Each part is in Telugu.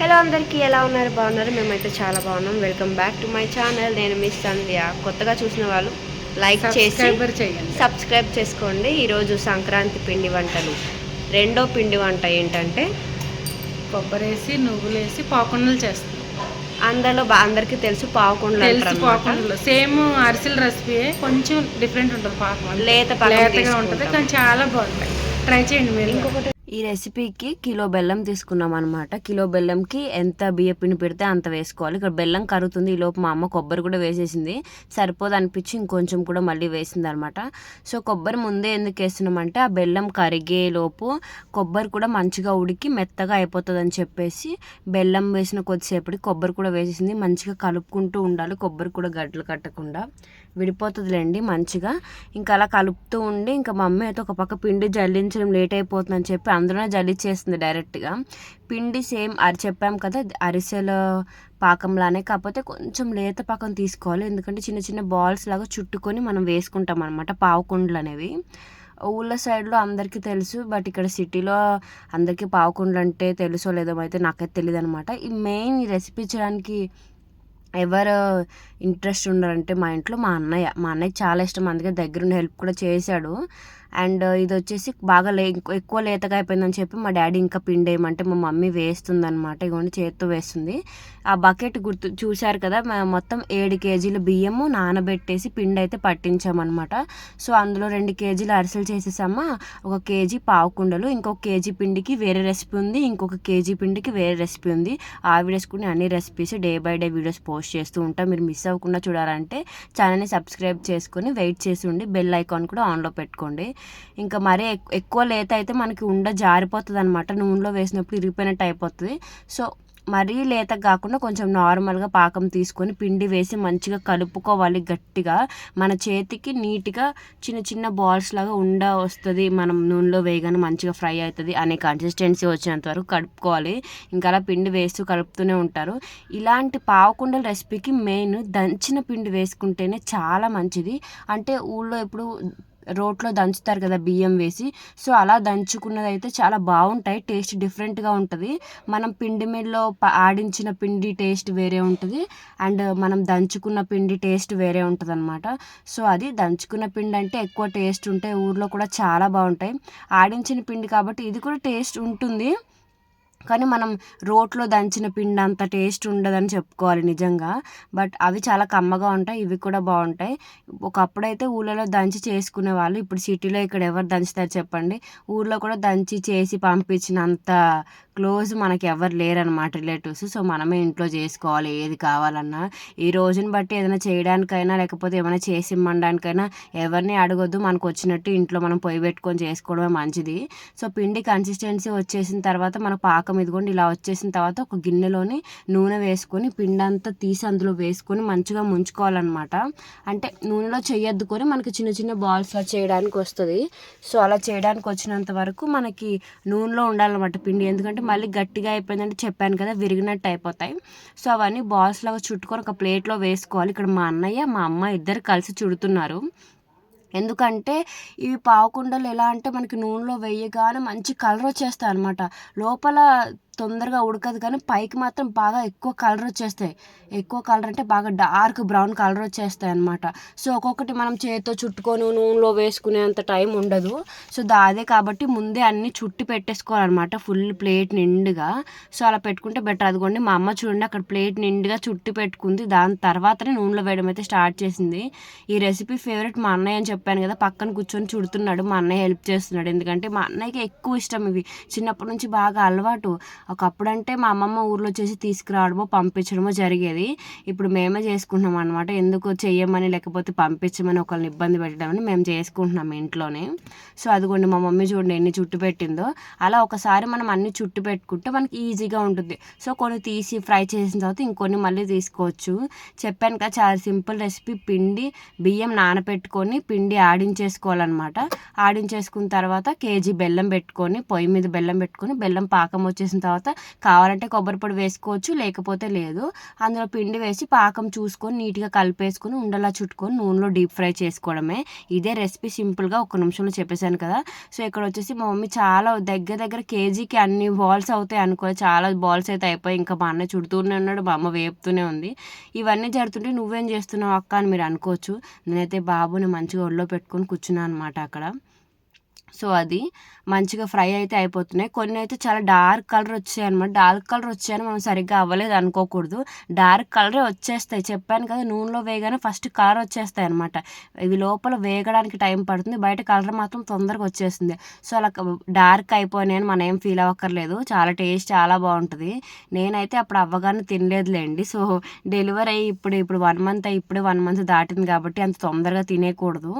హలో అందరికీ ఎలా ఉన్నారు? బాగున్నారు? మేమైతే చాలా బాగున్నాం. Welcome back to my channel నేను మిస్ సంధ్య. కొత్తగా చూసిన వాళ్ళు లైక్ చేసి సబ్స్క్రైబ్ చేసుకోండి. ఈరోజు సంక్రాంతి పిండి వంటలు. రెండో పిండి వంట ఏంటంటే? కొబ్బరి వేసి నువ్వులు వేసి పాకుండలు చేస్తాం. అందులో బా అందరికీ తెలుసు పావుకుండలు. పాకుండలు సేమ్ అరిసెల రెసిపీ కొంచెం డిఫరెంట్ ఉంటుంది పాకం లేత లేతగా ఉంటుంది. కానీ చాలా బాగుంటాయి. ట్రై చేయండి మీరు. ఇంకొకటి ఈ రెసిపీకి కిలో బెల్లం తీసుకున్నాం అనమాట కిలో బెల్లంకి ఎంత బియ్య పిండి పెడితే అంత వేసుకోవాలి. ఇక్కడ బెల్లం కరుగుతుంది. ఈ లోపు మా అమ్మ కొబ్బరి కూడా వేసేసింది. సరిపోదు అనిపించి ఇంకొంచెం కూడా మళ్ళీ వేసింది అనమాట సో కొబ్బరి ముందే ఎందుకు వేస్తున్నామంటే ఆ బెల్లం కరిగే లోపు కొబ్బరి కూడా మంచిగా ఉడికి మెత్తగా అయిపోతుంది అని చెప్పేసి బెల్లం వేసిన కొద్దిసేపటికి కొబ్బరి కూడా వేసేసింది. మంచిగా కలుపుకుంటూ ఉండాలి. కొబ్బరి కూడా గడ్డలు కట్టకుండా. విడిపోతుందిలేండి మంచిగా. ఇంకా అలా కలుపుతూ ఉండి ఇంకా మా అమ్మ అయితే ఒక పక్క పిండి జల్లించడం లేట్ అయిపోతుందని చెప్పి అందులోనే జల్లించేస్తుంది డైరెక్ట్గా. పిండి సేమ్ అరి చెప్పాం కదా అరిసెల పాకంలానే. కాకపోతే కొంచెం లేత పాకం తీసుకోవాలి. ఎందుకంటే చిన్న చిన్న బాల్స్ లాగా చుట్టుకొని మనం వేసుకుంటాం అనమాట పావుకుండలు అనేవి ఊళ్ళ సైడ్లో అందరికీ తెలుసు బట్ ఇక్కడ సిటీలో అందరికీ పావుకుండలు అంటే తెలుసో లేదో అయితే నాకైతే తెలియదు అనమాట ఈ మెయిన్ ఈ రెసిపీ చేయడానికి ఎవరు ఇంట్రెస్ట్ ఉన్నారంటే మా ఇంట్లో మా అన్నయ్య. మా అన్నయ్య చాలా ఇష్టం. అందుకే దగ్గరుండి హెల్ప్ కూడా చేశాడు. అండ్ ఇది వచ్చేసి బాగా లే ఎక్కువ లేతగా అయిపోయిందని చెప్పి మా డాడీ ఇంకా పిండి వేయమంటే మా మమ్మీ వేస్తుంది అనమాట ఇగోండి చేత్తో వేస్తుంది. ఆ బకెట్ గుర్తు చూశారు కదా మొత్తం ఏడు కేజీల బియ్యము నానబెట్టేసి పిండి అయితే పట్టించామన్నమాట. సో అందులో రెండు కేజీలు అరిసెలు చేసేసామా ఒక కేజీ పావుకుండలు ఇంకొక కేజీ పిండికి వేరే రెసిపీ ఉంది ఇంకొక కేజీ పిండికి వేరే రెసిపీ ఉంది. ఆ అన్ని recipes day by day videos post చేస్తూ ఉంటాం. మీరు మిస్ అవ్వకుండా చూడాలంటే ఛానల్ని సబ్స్క్రైబ్ చేసుకొని వెయిట్ చేసి ఉండి బెల్ ఐకాన్ కూడా ఆన్లో పెట్టుకోండి. ఇంకా మరీ ఎక్కువ లేత అయితే మనకి ఉండ జారిపోతుంది అనమాట నూనెలో వేసినప్పుడు ఇరిగిపోయినట్టు అయిపోతుంది. సో మరీ లేత కాకుండా కొంచెం నార్మల్గా పాకం తీసుకొని పిండి వేసి మంచిగా కలుపుకోవాలి గట్టిగా. మన చేతికి నీట్గా చిన్న చిన్న బాల్స్ లాగా ఉండ వస్తుంది. మనం నూనెలో వేయగానే మంచిగా ఫ్రై అవుతుంది అనే కన్సిస్టెన్సీ వచ్చినంత వరకు కలుపుకోవాలి. ఇంకా అలా పిండి వేస్తూ కలుపుతూనే ఉంటారు. ఇలాంటి పావకుండల రెసిపీకి మెయిన్ దంచిన పిండి వేసుకుంటేనే చాలా మంచిది. అంటే ఊళ్ళో ఇప్పుడు రోట్లో దంచుతారు కదా బియ్యం వేసి. సో అలా దంచుకున్నది అయితే చాలా బాగుంటాయి. టేస్ట్ డిఫరెంట్గా ఉంటుంది. మనం పిండి మిల్లో ఆడించిన పిండి టేస్ట్ వేరే ఉంటుంది. అండ్ మనం దంచుకున్న పిండి టేస్ట్ వేరే ఉంటుంది అనమాట సో అది దంచుకున్న పిండి అంటే ఎక్కువ టేస్ట్ ఉంటాయి ఊర్లో కూడా చాలా బాగుంటాయి. ఆడించిన పిండి కాబట్టి ఇది కూడా టేస్ట్ ఉంటుంది. కానీ మనం రోట్లో దంచిన పిండి అంత టేస్ట్ ఉండదని చెప్పుకోవాలి నిజంగా. బట్ అవి చాలా కమ్మగా ఉంటాయి ఇవి కూడా బాగుంటాయి. ఒకప్పుడైతే ఊళ్ళలో దంచి చేసుకునే వాళ్ళు ఇప్పుడు సిటీలో ఇక్కడ ఎవరు దంచుతారు చెప్పండి? ఊళ్ళో కూడా దంచి చేసి పంపించినంత క్లోజ్ మనకి ఎవరు లేరనమాట రిలేటివ్స్. సో మనమే ఇంట్లో చేసుకోవాలి ఏది కావాలన్నా. ఈ రోజుని బట్టి ఏదైనా చేయడానికైనా లేకపోతే ఏమైనా చేసి ఇమ్మడానికైనా ఎవరిని అడగొద్దు. మనకు వచ్చినట్టు ఇంట్లో మనం పొయ్యి పెట్టుకొని చేసుకోవడమే మంచిది. సో పిండి కన్సిస్టెన్సీ వచ్చేసిన తర్వాత మన పాకం ఇదిగోండి ఇలా వచ్చేసిన తర్వాత ఒక గిన్నెలోని నూనె వేసుకొని పిండి అంతా తీసి అందులో వేసుకొని మంచిగా ముంచుకోవాలన్నమాట. అంటే నూనెలో చేయొద్దుకొని మనకి చిన్న చిన్న బాల్స్లా చేయడానికి వస్తుంది. సో అలా చేయడానికి వచ్చినంత వరకు మనకి నూనెలో ఉండాలన్నమాట పిండి. ఎందుకంటే మళ్ళీ గట్టిగా అయిపోయిందంటే చెప్పాను కదా విరిగినట్టు అయిపోతాయి. సో అవన్నీ బాల్స్ లాగా చుట్టుకొని ఒక ప్లేట్లో వేసుకోవాలి. ఇక్కడ మా అన్నయ్య మా అమ్మ ఇద్దరు కలిసి చుడుతున్నారు. ఎందుకంటే ఇవి పావుకుండలు ఎలా అంటే మనకి నూనెలో వేయగానే మంచి కలర్ వచ్చేస్తాయి అనమాట లోపల తొందరగా ఉడకదు కానీ పైకి మాత్రం బాగా ఎక్కువ కలర్ వచ్చేస్తాయి. ఎక్కువ కలర్ అంటే బాగా డార్క్ బ్రౌన్ కలర్ వచ్చేస్తాయి అనమాట సో ఒక్కొక్కటి మనం చేతితో చుట్టుకొని నూనెలో వేసుకునేంత టైం ఉండదు. సో దాదే కాబట్టి ముందే అన్ని చుట్టి పెట్టేసుకోవాలన్నమాట ఫుల్ ప్లేట్ నిండుగా. సో అలా పెట్టుకుంటే బెటర్ అదిగోండి మా అమ్మ చూడండి అక్కడ ప్లేట్ నిండుగా చుట్టి పెట్టుకుంది. దాని తర్వాతనే నూనెలో వేయడం అయితే స్టార్ట్ చేసింది. ఈ రెసిపీ ఫేవరెట్ మా అన్నయ్య అని చెప్పాను కదా పక్కన కూర్చొని చుడుతున్నాడు. మా అన్నయ్య హెల్ప్ చేస్తున్నాడు. ఎందుకంటే మా అన్నయ్యకి ఎక్కువ ఇష్టం ఇవి. చిన్నప్పటి నుంచి బాగా అలవాటు. ఒకప్పుడంటే మా అమ్మమ్మ ఊర్లో చేసి తీసుకురావడమో పంపించడమో జరిగేది. ఇప్పుడు మేమే చేసుకుంటున్నాం అనమాట ఎందుకు చెయ్యమని లేకపోతే పంపించమని ఒకరిని ఇబ్బంది పెట్టడమని మేము చేసుకుంటున్నాం ఇంట్లోనే. సో అదిగోండి మా మమ్మీ చూడండి ఎన్ని చుట్టు పెట్టిందో. అలా ఒకసారి మనం అన్ని చుట్టు పెట్టుకుంటే మనకి ఈజీగా ఉంటుంది. సో కొన్ని తీసి ఫ్రై చేసిన తర్వాత ఇంకొన్ని మళ్ళీ తీసుకోవచ్చు. చెప్పాను కదా చాలా సింపుల్ రెసిపీ. పిండి బియ్యం నానబెట్టుకొని పిండి ఆడించేసుకోవాలన్నమాట. ఆడించేసుకున్న తర్వాత కేజీ బెల్లం పెట్టుకొని పొయ్యి మీద బెల్లం పెట్టుకొని బెల్లం పాకం వచ్చేసిన తర్వాత తర్వాత కావాలంటే కొబ్బరి పొడి వేసుకోవచ్చు లేకపోతే లేదు. అందులో పిండి వేసి పాకం చూసుకొని నీట్గా కలిపేసుకొని ఉండలా చుట్టుకొని నూనెలో డీప్ ఫ్రై చేసుకోవడమే. ఇదే రెసిపీ సింపుల్గా ఒక నిమిషంలో చెప్పేశాను కదా. సో ఇక్కడ వచ్చేసి మా మమ్మీ చాలా దగ్గర దగ్గర కేజీకి అన్ని బాల్స్ అవుతాయి అనుకో చాలా బాల్స్ అయితే అయిపోయి ఇంకా మా అన్న చుడుతూనే ఉన్నాడు మా అమ్మ వేపుతూనే ఉంది. ఇవన్నీ జరుగుతుంటే నువ్వేం చేస్తున్నావు అక్క అని మీరు అనుకోవచ్చు. నేనైతే బాబుని మంచిగా ఒళ్ళో పెట్టుకొని కూర్చున్నాను అనమాట అక్కడ. సో అది మంచిగా ఫ్రై అయితే అయిపోతున్నాయి. కొన్ని అయితే చాలా డార్క్ కలర్ వచ్చాయి అనమాట డార్క్ కలర్ వచ్చాయని మనం సరిగ్గా అవ్వలేదు అనుకోకూడదు. డార్క్ కలరే వచ్చేస్తాయి. చెప్పాను కదా నూనెలో వేయగానే ఫస్ట్ కలర్ వచ్చేస్తాయి అనమాట ఇవి లోపల వేగడానికి టైం పడుతుంది. బయట కలర్ మాత్రం తొందరగా వచ్చేస్తుంది. సో అలా డార్క్ అయిపోయినాయని మనం ఏం ఫీల్ అవ్వక్కర్లేదు. చాలా టేస్ట్ చాలా బాగుంటుంది. నేనైతే అప్పుడు అవ్వగానే తినలేదులేండి. సో డెలివరీ అయ్యి ఇప్పుడు ఇప్పుడు వన్ మంత్ అయ్యి ఇప్పుడే వన్ మంత్ దాటింది కాబట్టి అంత తొందరగా తినేయకూడదు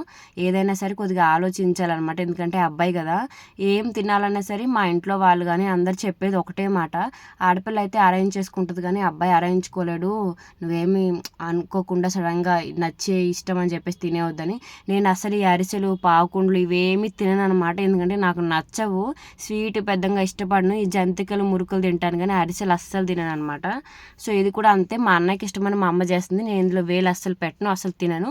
ఏదైనా సరే కొద్దిగా ఆలోచించాలన్నమాట. ఎందుకంటే అబ్బాయి కదా. ఏం తినాలన్నా సరే మా ఇంట్లో వాళ్ళు కానీ అందరు చెప్పేది ఒకటే మాట. ఆడపిల్ల అయితే అరేంజ్ చేసుకుంటుంది కానీ అబ్బాయి అరేంజ్కోలేడు నువ్వేమి అనుకోకుండా సడన్గా నచ్చే ఇష్టం అని చెప్పేసి తినేవద్దని నేను అసలు ఈ అరిసెలు పావుకుండ్లు ఇవేమి తినను అనమాట ఎందుకంటే నాకు నచ్చవు. స్వీట్ పెద్దగా ఇష్టపడను. ఈ జంతికలు మురుకులు తింటాను కానీ అరిసెలు అస్సలు తినను అనమాట సో ఇది కూడా అంతే. మా అన్నయ్యకి ఇష్టమని మా అమ్మ చేస్తుంది. నేను ఇందులో వేలు అస్సలు పెట్టను అసలు తినను.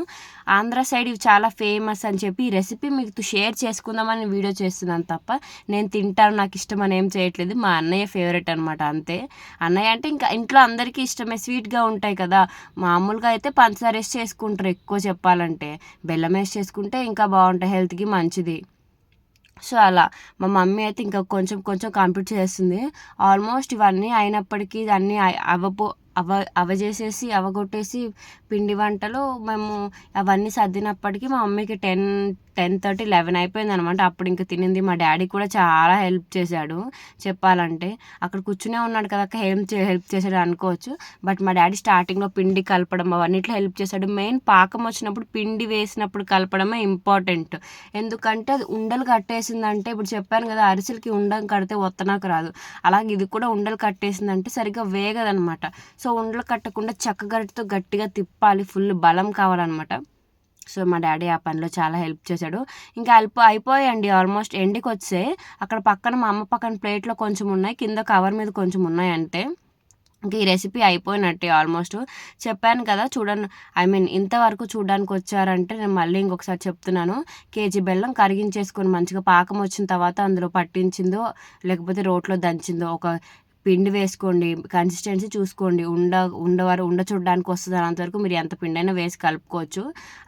ఆంధ్ర సైడ్ ఇవి చాలా ఫేమస్ అని చెప్పి ఈ రెసిపీ మీకు షేర్ చేసుకుందామని వీడియో చేస్తున్నాను తప్ప నేను తింటాను నాకు ఇష్టం అని ఏం చేయట్లేదు. మా అన్నయ్య ఫేవరెట్ అనమాట అంతే. అన్నయ్య అంటే ఇంకా ఇంట్లో అందరికీ ఇష్టమే స్వీట్గా ఉంటాయి కదా. మామూలుగా అయితే పంచదార వేసి చేసుకుంటారు ఎక్కువ చెప్పాలంటే. బెల్లం వేసి చేసుకుంటే ఇంకా బాగుంటాయి హెల్త్కి మంచిది. సో అలా. మా మమ్మీ అయితే ఇంకా కొంచెం కొంచెం కంప్లీట్ చేస్తుంది. ఆల్మోస్ట్ ఇవన్నీ అయినప్పటికీ అన్నీ అవ్వపో అవ అవజేసేసి అవగొట్టేసి పిండి వంటలు మేము అవన్నీ సర్దినప్పటికీ మా మమ్మీకి టెన్ టెన్ థర్టీ లెవెన్ అయిపోయింది అనమాట అప్పుడు ఇంకా తినింది. మా డాడీ కూడా చాలా హెల్ప్ చేశాడు. చెప్పాలంటే అక్కడ కూర్చునే ఉన్నాడు కదా హెల్ప్ చే హెల్ప్ చేశాడు అనుకోవచ్చు. బట్ మా డాడీ స్టార్టింగ్లో పిండి కలపడం అవన్నిట్లో హెల్ప్ చేశాడు. మెయిన్ పాకం వచ్చినప్పుడు పిండి వేసినప్పుడు కలపడమే ఇంపార్టెంట్. ఎందుకంటే అది ఉండలు కట్టేసిందంటే ఇప్పుడు చెప్పాను కదా అరిసెలకి ఉండం కడితే ఒత్తనాకు రాదు. అలాగే ఇది కూడా ఉండలు కట్టేసిందంటే సరిగ్గా వేగదనమాట. సో ఉండలు కట్టకుండా చక్కగరిటితో గట్టిగా తిప్పాలి. ఫుల్ బలం కావాలన్నమాట సో మా డాడీ ఆ పనిలో చాలా హెల్ప్ చేశాడు. ఇంకా అయిపో అయిపోయాయండి ఆల్మోస్ట్ ఎండికి వచ్చే అక్కడ పక్కన మా అమ్మ పక్కన ప్లేట్లో కొంచెం ఉన్నాయి కింద కవర్ మీద కొంచెం ఉన్నాయంటే. ఇంకా ఈ రెసిపీ అయిపోయినట్టే ఆల్మోస్ట్. చెప్పాను కదా చూడండి ఐ మీన్ ఇంతవరకు చూడడానికి వచ్చారంటే నేను మళ్ళీ ఇంకొకసారి చెప్తున్నాను. కేజీ బెల్లం కరిగించేసుకొని మంచిగా పాకం వచ్చిన తర్వాత అందులో పట్టించిందో లేకపోతే రోట్లో దంచిందో ఒక పిండి వేసుకోండి కన్సిస్టెన్సీ చూసుకోండి ఉండ ఉండవారు ఉండ చూడడానికి వస్తుంది అంతవరకు మీరు ఎంత పిండి అయినా వేసి కలుపుకోవచ్చు.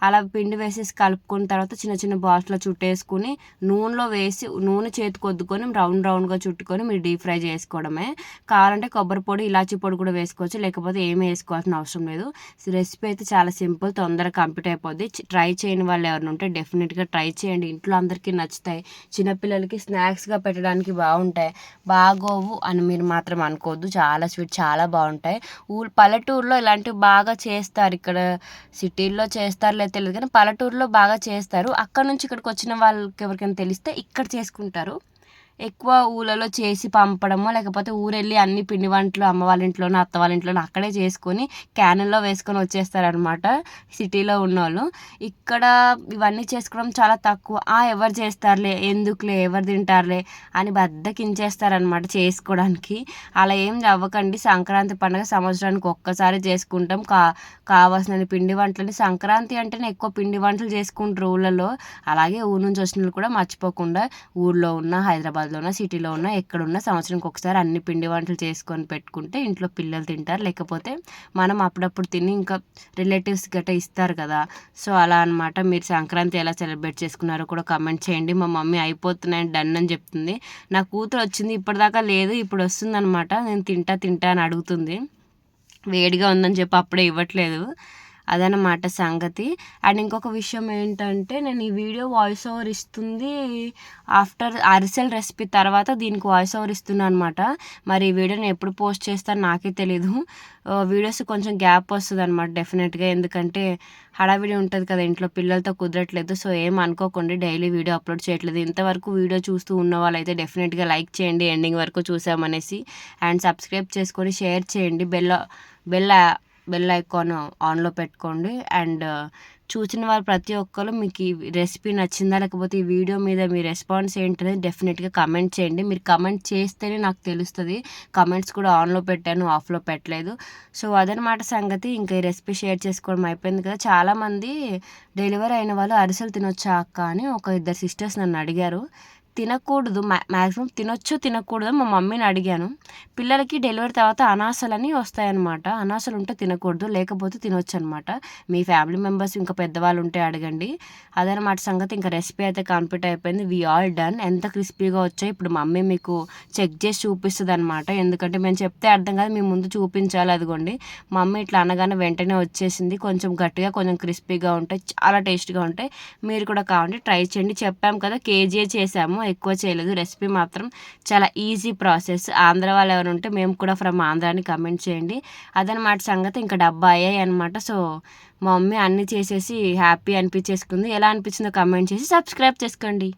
అలా పిండి వేసేసి కలుపుకున్న తర్వాత చిన్న చిన్న బాల్స్లో చుట్టేసుకుని నూనెలో వేసి నూనె చేతికి వద్దుకొని రౌండ్ రౌండ్గా చుట్టుకొని మీరు డీప్ ఫ్రై చేసుకోవడమే. కావాలంటే కొబ్బరి పొడి ఇలాచీ పొడి కూడా వేసుకోవచ్చు లేకపోతే ఏమి వేసుకోవాల్సిన అవసరం లేదు. రెసిపీ అయితే చాలా సింపుల్ తొందరగా కంప్లీట్ అయిపోద్ది. ట్రై చేయని వాళ్ళు ఎవరైనా ఉంటే డెఫినెట్గా ట్రై చేయండి. ఇంట్లో అందరికీ నచ్చుతాయి. చిన్నపిల్లలకి స్నాక్స్గా పెట్టడానికి బాగుంటాయి. బాగోవు అని మీరు మా మాత్రం అనుకోవద్దు. చాలా స్వీట్ చాలా బాగుంటాయి. ఊరు పల్లెటూరులో ఇలాంటివి బాగా చేస్తారు. ఇక్కడ సిటీల్లో చేస్తారు లేదు తెలియదు కానీ పల్లెటూరులో బాగా చేస్తారు. అక్కడ నుంచి ఇక్కడికి వచ్చిన వాళ్ళకి ఎవరికైనా తెలిస్తే ఇక్కడ చేసుకుంటారు. ఎక్కువ ఊళ్ళలో చేసి పంపడమో లేకపోతే ఊరెళ్ళి అన్ని పిండి వంటలు అమ్మ వాళ్ళ ఇంట్లోనో అత్త వాళ్ళ ఇంట్లోనో అక్కడే చేసుకొని క్యానుల్లో వేసుకొని వచ్చేస్తారనమాట సిటీలో ఉన్నోళ్ళు. ఇక్కడ ఇవన్నీ చేసుకోవడం చాలా తక్కువ. ఆ ఎవరు చేస్తారులే ఎందుకులే ఎవరు తింటారులే అని బద్దకించేస్తారనమాట చేసుకోవడానికి. అలా ఏం అవ్వకండి సంక్రాంతి పండుగ సంవత్సరానికి ఒక్కసారి చేసుకుంటాం. కా కావాల్సిన పిండి వంటలని సంక్రాంతి అంటేనే ఎక్కువ పిండి వంటలు చేసుకుంటారు ఊళ్ళలో. అలాగే ఊరు నుంచి వచ్చిన వాళ్ళు కూడా మర్చిపోకుండా ఊళ్ళో ఉన్న హైదరాబాద్ ఉన్న సిటీలో ఉన్న ఎక్కడున్నా సంవత్సరానికి ఒకసారి అన్ని పిండి వంటలు చేసుకొని పెట్టుకుంటే ఇంట్లో పిల్లలు తింటారు. లేకపోతే మనం అప్పుడప్పుడు తిని ఇంకా రిలేటివ్స్ గట్రా ఇస్తారు కదా. సో అలా అనమాట మీరు సంక్రాంతి ఎలా సెలబ్రేట్ చేసుకున్నారో కూడా కమెంట్ చేయండి. మా మమ్మీ అయిపోతున్నాయి డన్ అని చెప్తుంది. నా కూతురు వచ్చింది ఇప్పటిదాకా లేదు ఇప్పుడు వస్తుందన్నమాట. నేను తింటా తింటా అని అడుగుతుంది. వేడిగా ఉందని చెప్పి అప్పుడే ఇవ్వట్లేదు. అదనమాట సంగతి. అండ్ ఇంకొక విషయం ఏంటంటే నేను ఈ వీడియో వాయిస్ ఓవర్ ఇస్తుంది ఆఫ్టర్ అరిసెల్ రెసిపీ తర్వాత దీనికి వాయిస్ ఓవర్ ఇస్తున్నాను అనమాట మరి ఈ వీడియోని ఎప్పుడు పోస్ట్ చేస్తాను నాకే తెలీదు. వీడియోస్ కొంచెం గ్యాప్ వస్తుంది అనమాట డెఫినెట్గా ఎందుకంటే హడావిడి ఉంటుంది కదా ఇంట్లో పిల్లలతో కుదరట్లేదు. సో ఏం అనుకోకండి డైలీ వీడియో అప్లోడ్ చేయట్లేదు. ఇంతవరకు వీడియో చూస్తూ ఉన్న వాళ్ళైతే డెఫినెట్గా లైక్ చేయండి ఎండింగ్ వరకు చూసామనేసి. అండ్ సబ్స్క్రైబ్ చేసుకొని షేర్ చేయండి. బెల్ బెల్ బెల్ ఐకాన్ ఆన్లో పెట్టుకోండి. అండ్ uh, చూసిన వారు ప్రతి ఒక్కరు మీకు ఈ రెసిపీ నచ్చిందా లేకపోతే ఈ వీడియో మీద మీ రెస్పాన్స్ ఏంటనేది డెఫినెట్గా కమెంట్ చేయండి. మీరు కమెంట్ చేస్తేనే నాకు తెలుస్తుంది. కమెంట్స్ కూడా ఆన్లో పెట్టాను ఆఫ్లో పెట్టలేదు. సో అదనమాట సంగతి. ఇంకా ఈ రెసిపీ షేర్ చేసుకోవడం అయిపోయింది కదా. చాలామంది డెలివరీ అయిన వాళ్ళు అరిసెలు తినొచ్చా అక్క అని ఒక ఇద్దరు సిస్టర్స్ నన్ను అడిగారు. తినకూడదు. మ్యా మ్యాక్సిమం తినొచ్చు తినకూడదు మా మమ్మీని అడిగాను. పిల్లలకి డెలివరీ తర్వాత అనాసలని వస్తాయన్నమాట. అనాసలు ఉంటే తినకూడదు లేకపోతే తినొచ్చు అనమాట మీ ఫ్యామిలీ మెంబర్స్ ఇంకా పెద్దవాళ్ళు ఉంటే అడగండి. అదనమాట సంగతి. ఇంకా రెసిపీ అయితే కంప్లీట్ అయిపోయింది. We all done. ఎంత క్రిస్పీగా వచ్చాయి ఇప్పుడు మమ్మీ మీకు చెక్ చేసి చూపిస్తుంది అనమాట ఎందుకంటే మేము చెప్తే అర్థం కాదు. మీ ముందు చూపించాలి అదిగోండి. మమ్మీ ఇట్లా అనగానే వెంటనే వచ్చేసింది. కొంచెం గట్టిగా కొంచెం క్రిస్పీగా ఉంటాయి చాలా టేస్ట్గా ఉంటాయి మీరు కూడా కావాలంటే ట్రై చేయండి. చెప్పాము కదా కేజీ చేసాము ఎక్కువ చేయలేదు. రెసిపీ మాత్రం చాలా ఈజీ ప్రాసెస్. ఆంధ్ర వాళ్ళు ఎవరు ఉంటే మేము కూడా ఫ్రమ్ ఆంధ్రాని కమెంట్ చేయండి. అదనమాట సంగతి. ఇంకా డబ్బా అయ్యాయి అనమాట సో మా మమ్మీ అన్నీ చేసేసి హ్యాపీ అనిపించేసుకుంది. ఎలా అనిపించిందో కమెంట్ చేసి సబ్స్క్రైబ్ చేసుకోండి.